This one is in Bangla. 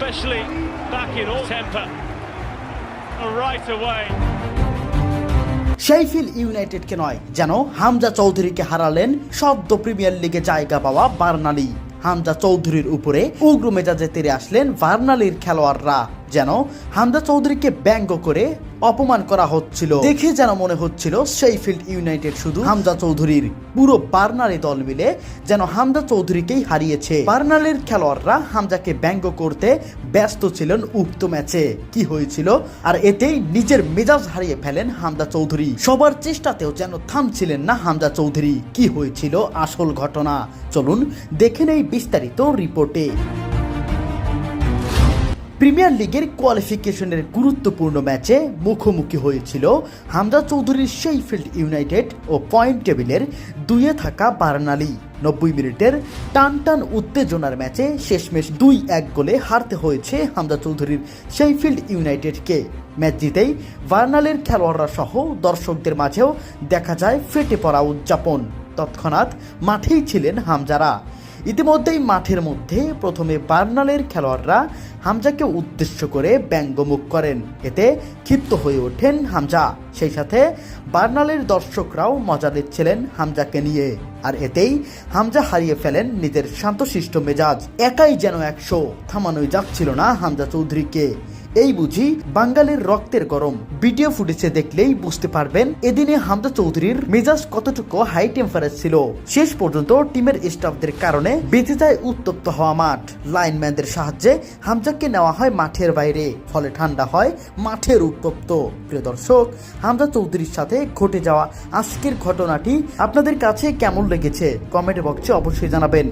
especially back in all temper. Right away. Sheffield ইউনাইটেডকে নয়, যেন হামজা চৌধুরীকে হারালেন সদ্য প্রিমিয়ার লিগে জায়গা পাওয়া বার্নালি হামজা চৌধুরীর উপরে উগ্র মেজাজে তেরে আসলেন বার্নালির খেলোয়াড়রা যেন হামজা চৌধুরীকে ব্যঙ্গ করে অপমান করা হচ্ছিল। দেখে যেন মনে হচ্ছিল শেফিল্ড ইউনাইটেড শুধু হামজা চৌধুরীর পুরো বার্নালি দল মিলে যেন হামজা চৌধুরীকেই হারিয়েছে। বার্নালির খেলোয়াড়রা হামজাকে ব্যঙ্গ করতে ব্যস্ত ছিলেন উক্ত ম্যাচে। কি হয়েছিল? আর এতেই নিজের মেজাজ হারিয়ে ফেলেন হামজা চৌধুরী। সবার চেষ্টাতেও যেন থামছিলেন না হামজা চৌধুরী। কি হয়েছিল আসল ঘটনা? চলুন দেখে নেই বিস্তারিত রিপোর্টে। প্রিমিয়ার লিগের কোয়ালিফিকেশনের গুরুত্বপূর্ণ ম্যাচে মুখোমুখি হয়েছিল হামজা চৌধুরীর শেইফিল্ড ইউনাইটেড ও পয়েন্ট টেবিলের দুইয়ে থাকা বার্নালি নব্বই মিনিটের টান টান উত্তেজনার ম্যাচে শেষমেশ দুই এক গোলে হারতে হয়েছে হামজা চৌধুরীর শেইফিল্ড ইউনাইটেডকে। ম্যাচ জিতেই বার্নালের খেলোয়াড়রা সহ দর্শকদের মাঝেও দেখা যায় ফেটে পড়া উদযাপন। তৎক্ষণাৎ মাঠেই ছিলেন হামজারা। ইতিমধ্যেই মাঠের মধ্যে প্রথমে বার্নালের খেলোয়াড়রা হামজাকে উদ্দেশ্য করে ব্যঙ্গমুখ করেন। এতে ক্ষিপ্ত হয়ে ওঠেন হামজা। সেই সাথে বার্নালের দর্শকরাও মজা দিচ্ছিলেন হামজাকে নিয়ে। আর এতেই হামজা হারিয়ে ফেলেন নিজের শান্তশিষ্ট মেজাজ। একাই যেন একশো থামানোই যাচ্ছিল না হামজা চৌধুরীকে। এই বুঝি বাঙালির রক্তের গরম। ভিডিও ফুটেজে দেখলেই বুঝতে পারবেন, এদিনে হামজা চৌধুরীর মেজাজ কতটুকু হাই টেম্পারেচার ছিল। শেষ পর্যন্ত টিমের স্টাফদের কারণে বেঁচে যায় উত্তপ্ত হওয়া মাঠ। লাইনম্যানদের সাহায্যে হামজাকে নেওয়া হয় মাঠের বাইরে, ফলে ঠান্ডা হয় মাঠের উত্তপ্ত। প্রিয় দর্শক, হামজা চৌধুরীর সাথে ঘটে যাওয়া আজকের ঘটনাটি আপনাদের কাছে কেমন লেগেছে? কমেন্ট বক্সে অবশ্যই জানাবেন।